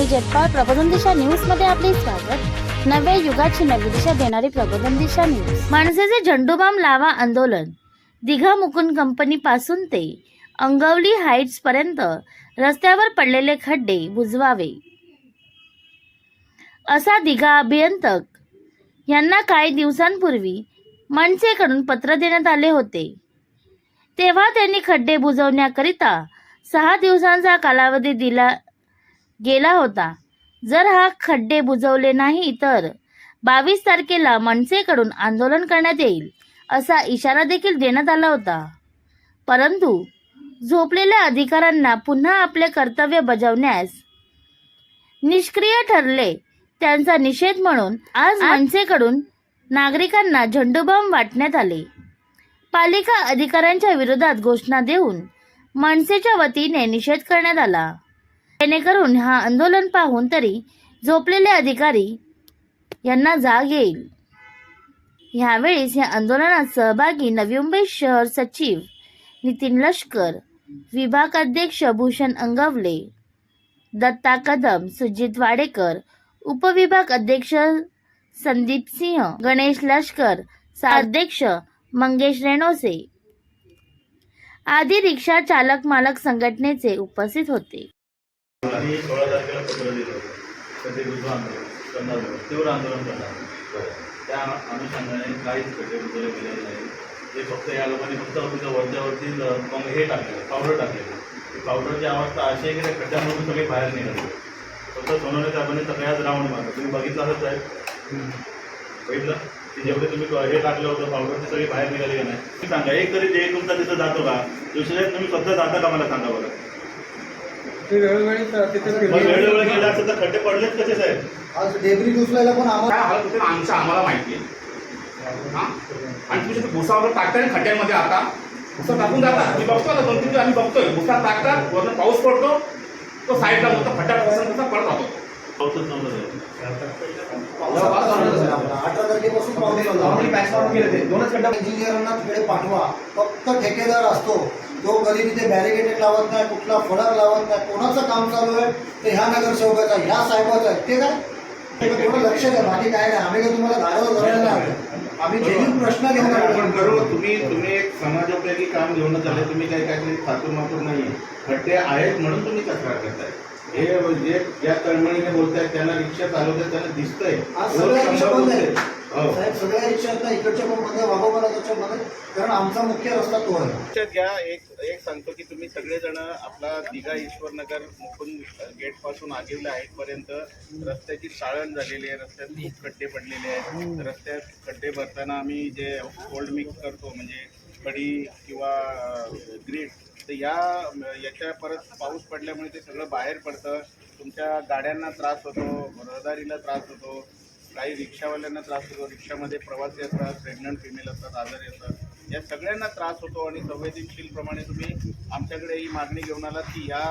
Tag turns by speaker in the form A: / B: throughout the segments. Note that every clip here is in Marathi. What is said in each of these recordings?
A: मी जगपाळ प्रबोधन दिशा न्यूजमध्ये आपले स्वागत. नव्या युगाची नवी दिशा देणारी प्रबोधन दिशा न्यूज. माणसाचे झंडूबाम लावा आंदोलन. दिघा मुकुंद कंपनी पासून ते अंगवली हाईट्स पर्यंत रस्त्यावर पडलेले खड्डे बुजवावे. असा दिघा अभियंतक यांना काही दिवसांपूर्वी मनसेकडून पत्र देण्यात आले होते. तेव्हा त्यांनी खड्डे बुजवण्याकरिता सहा दिवसांचा कालावधी दिला गेला होता. जर हा खड्डे बुजवले नाही तर बावीस तारखेला मनसेकडून आंदोलन करण्यात येईल असा इशारा देखील देण्यात आला होता. परंतु झोपलेल्या अधिकाऱ्यांना पुन्हा आपले कर्तव्य बजावण्यास निष्क्रिय ठरले त्यांचा निषेध म्हणून आज मनसेकडून नागरिकांना झेंडूबाम वाटण्यात आले. पालिका अधिकाऱ्यांच्या विरोधात घोषणा देऊन मनसेच्या वतीने निषेध करण्यात आला. जेणेकरून हा आंदोलन पाहून तरी झोपलेले अधिकारी यांना जाग येईल. ह्यावेळेस या आंदोलनात सहभागी नवी मुंबई शहर सचिव नितीन लष्कर विभाग अध्यक्ष भूषण अंगवले दत्ता कदम सुजित वाडेकर उपविभाग अध्यक्ष संदीप सिंह गणेश लष्कर अध्यक्ष मंगेश रेणोसे आदी रिक्षा चालक मालक संघटनेचे उपस्थित होते.
B: आम्ही सोळा तारखेला पत्र दिलं होतं. तर ते आंदोलन करणार होतं तीव्र आंदोलन करणार त्या अनुषंगाने काहीच खड्डे वगैरे गेलेले नाही. ते फक्त या लोकांनी फक्त तिथं वरच्यावरती मग हे टाकलेलं पावडर टाकलेलं. ती पावडरची अवस्था अशी आहे की त्या खड्ड्यामधून सगळे बाहेर निघाले. फक्त सोनवणे साहेबांनी सगळ्याच राऊंड मारलं तुम्ही बघितलं असं साहेब? बघितलं? की जेवढे तुम्ही हे टाकलं होतं पावडर ते सगळे बाहेर निघाले का नाही? सांगा एक तरी जे तुमचा तिथं जातो का? दुसऱ्या तुम्ही स्वतः जाता का मला सांगा बरं?
C: ते वेळोवेळी तिथे
B: मग वेळोवेळी गेला असेल तर खड्डे पडलेच कसे साहेब?
D: आज डेब्रिज उचलायला पण आम्हाला
E: काय हालत होते ना आमचं आम्हाला माहिती आहे. हा? आणि तुम्ही तिथे भुसा वगैरे टाकताय ना खड्ड्यांमध्ये आता? भुसा टाकून जातात मी बघतो ना दोन तीन दिवस आम्ही बघतोय. भुसा टाकतात वरून पाऊस पडतो तो साईडला होतो खड्डा पासून तसा पडत राहतो.
B: पाऊसच नव्हतं साहेब.
D: अठरा तारखेपासून पाऊस चालू आहे. इंजिनियरांना तिकडे पाठवा. फक्त ठेकेदार असतो. तो कधी तिथे बॅरिकेडेड लावत नाही कुठला फलक लावत नाही कोणाचं काम चालू आहे ते ह्या नगरसेवकाचं ह्या साहेबाचं आहे ते काय? ते थोडं लक्ष द्या बाकी काय नाही. आम्ही काय तुम्हाला धरायला नाही. आम्ही जेन्युन प्रश्न घेऊन
F: आपण. करू तुम्ही तुम्ही एक समाजोपयोगी काम घेऊनच आले तुम्ही काही काहीतरी खातूर मातूर नाही खड्डे आहेत म्हणून तुम्ही तक्रार करताय. हे जे या तळमळीने बोलतायत त्यांना रिक्षा चालवतात त्यांना दिसतंय. हो.
D: साहेब सगळ्या रिक्षा आहेत ना इकडच्या पण मध्ये वाघोबाच्या मध्ये कारण आमचा मुख्य रस्ता तो आहे.
G: लक्षात घ्या एक एक सांगतो की तुम्ही सगळेजण आपला दिघा ईश्वरनगर मुकुंद गेटपासून आगिवल्या हाईट पर्यंत रस्त्याची चाळण झालेली आहे रस्त्यात खूप खड्डे पडलेले आहेत. रस्त्यात खड्डे भरताना आम्ही जे ओल्ड मिक्स करतो म्हणजे खडी किंवा ग्रीड तर या याच्या परत पाऊस पडल्यामुळे ते सगळं बाहेर पडतं. तुमच्या गाड्यांना त्रास होतो रहदारीला त्रास होतो. काही रिक्षावाल्यांना त्रास होतो. रिक्षामध्ये प्रवासी असतात प्रेग्नंट फिमेल असतात आजारी असतात. या सगळ्यांना त्रास होतो आणि संवेदनशीलप्रमाणे तुम्ही आमच्याकडे ही मागणी घेऊन आलात की या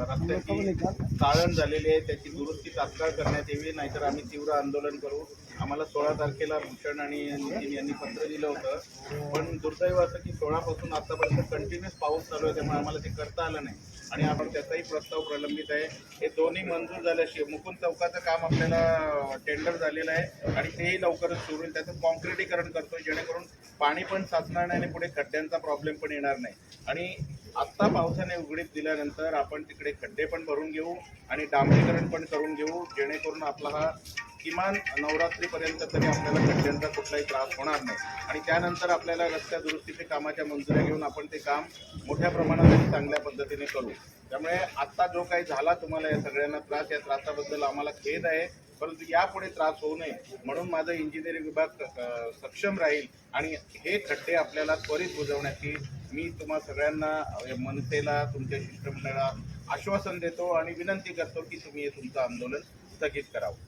G: रस्त्याची चाळण झालेली आहे त्याची दुरुस्ती तात्काळ करण्यात यावी नाहीतर आम्ही तीव्र आंदोलन करू. आम्हाला सोळा तारखेला भूषण आणि नितीन यांनी पत्र दिलं होतं. पण दुर्दैव असं की सोळापासून आतापर्यंत कंटिन्युअस पाऊस चालू आहे त्यामुळे आम्हाला ते करता आलं नाही. आणि आपण त्याचाही प्रस्ताव प्रलंबित आहे. हे दोन्ही मंजूर झाल्याशिवाय मुकुंद चौकाचं काम आपल्याला टेंडर झालेलं आहे. आणि तेही लवकरच सुरू होईल. त्याचं कॉन्क्रिटीकरण करतोय जेणेकरून पाणी पण साचणार नाही आणि पुढे खड्ड्यांचा प्रॉब्लेम पण येणार नाही. आणि आत्ता पावसाने उघडीत दिल्यानंतर आपण तिकडे खड्डे पण भरून घेऊ आणि डांबरीकरण पण करून घेऊ जेणेकरून आपला हा किमान नवरात्रीपर्यंत तरी आपल्याला खड्ड्यांचा कुठलाही त्रास होणार नाही. आणि त्यानंतर आपल्याला रस्त्या दुरुस्तीचे कामाच्या मंजुऱ्या घेऊन आपण ते काम मोठ्या प्रमाणात आणि चांगल्या पद्धतीने करू. त्यामुळे आत्ता जो काही झाला तुम्हाला या सगळ्यांना त्रास या त्रासाबद्दल आम्हाला खेद आहे. परंतु यापुढे त्रास होऊ नये म्हणून माझा इंजिनिअरिंग विभाग सक्षम राहील आणि हे खड्डे आपल्याला त्वरित बुजवण्याची मी तुम्हा सगळ्यांना मनसेला तुमच्या शिष्टमंडळाला आश्वासन देतो आणि विनंती करतो की तुम्ही हे तुमचं आंदोलन स्थगित करावं.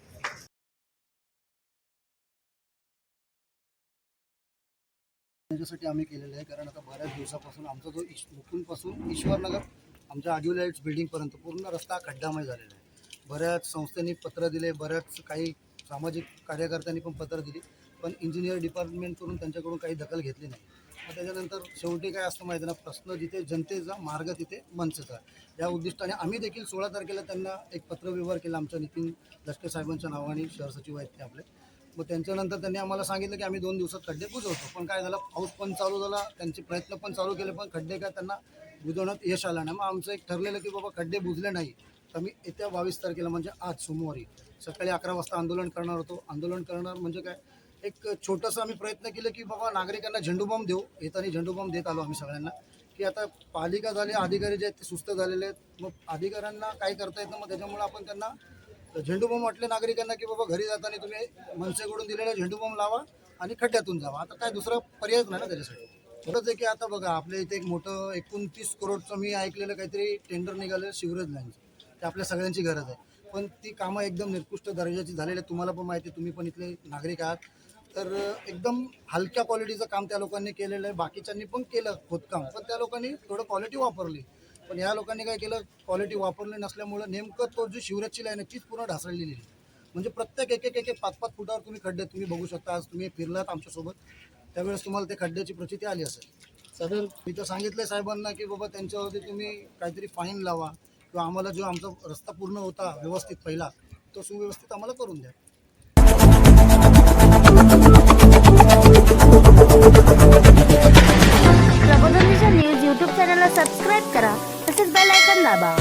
D: त्याच्यासाठी आम्ही केलेलं आहे कारण आता बऱ्याच दिवसापासून आमचा जो इश मुकुंदपासून ईश्वरनगर आमच्या आडिओ लाईट्स बिल्डिंगपर्यंत पूर्ण रस्ता खड्डामय झालेला आहे. बऱ्याच संस्थांनी पत्र दिले बऱ्याच काही सामाजिक कार्यकर्त्यांनी पण पत्र दिली पण इंजिनियर डिपार्टमेंटकडून त्यांच्याकडून काही दखल घेतली नाही. मग त्याच्यानंतर शेवटी काय असतं माहिती आहे ना प्रश्न जिथे जनतेचा मार्ग तिथे मनसेचा या उद्दिष्टाने आम्ही देखील सोळा तारखेला त्यांना एक पत्रव्यवहार केला आमच्या नितीन लष्कर साहेबांच्या नावाने शहर सचिव आहेत ते आपले. मग त्यांच्यानंतर त्यांनी आम्हाला सांगितलं की आम्ही दोन दिवसात खड्डे बुजवतो पण काय झालं पाऊस पण चालू झाला त्यांचे प्रयत्न पण चालू केले पण खड्डे काय त्यांना बुजवण्यात यश आलं नाही. मग आमचं एक ठरलेलं की बाबा खड्डे बुजले नाही तर मी येत्या बावीस तारखेला म्हणजे आज सोमवारी सकाळी अकरा वाजता आंदोलन करणार होतो. आंदोलन करणार म्हणजे काय? एक छोटंसं आम्ही प्रयत्न केलं की बाबा नागरिकांना झेंडूबॉम्ब देऊ. येताना झेंडूबॉम्ब देत आलो आम्ही सगळ्यांना. की आता पालिका झाली अधिकारी जे आहेत ते सुस्त झालेले आहेत. मग अधिकाऱ्यांना काय करता येतं? मग त्याच्यामुळे आपण त्यांना झेंडूबॉम्ब म्हटले नागरिकांना की बाबा घरी जाताना तुम्ही मनसेकडून दिलेला झेंडूबॉम्ब लावा आणि खड्ड्यातून जावा. आता काय दुसरा पर्यायच नाही ना त्याच्यासाठी. खरंच आहे की आता बघा आपल्या इथे एक मोठं एकोणतीस करोडचं मी ऐकलेलं काहीतरी टेंडर निघालं शिवराज लाईनचं. ते आपल्या सगळ्यांची गरज आहे. पण ती कामं एकदम निकृष्ट दर्जाची झालेली आहेत. तुम्हाला पण माहिती आहे, तुम्ही पण इथले नागरिक आहात. तर एकदम हलक्या क्वालिटीचं काम त्या लोकांनी केलेलं आहे. बाकीच्यांनी पण केलं खोदकाम. पण त्या लोकांनी थोडं क्वालिटी वापरली. पण या लोकांनी काय केलं? क्वालिटी वापरली नसल्यामुळं नेमकं तो जो शिवराजची लाईन आहे तीच पूर्ण ढासळलेली आहे. म्हणजे प्रत्येक एक एक एक एक पाच पाच फुटावर तुम्ही खड्डे तुम्ही बघू शकता आज तुम्ही फिरलात आमच्यासोबत. त्यावेळेस तुम्हाला ते खड्ड्याची प्रचिती आली असेल.
C: साधारण
D: मी तर सांगितलंय साहेबांना की बाबा त्यांच्यावरती तुम्ही काहीतरी फाईन लावा. किंवा आम्हाला जो आमचा रस्ता पूर्ण होता व्यवस्थित पहिला तो सुव्यवस्थित आम्हाला करून द्या. प्रबोधनीच्या न्यूज यूट्यूब चॅनलला सबस्क्राईब करा तसेच बेल आयकॉन दाबा.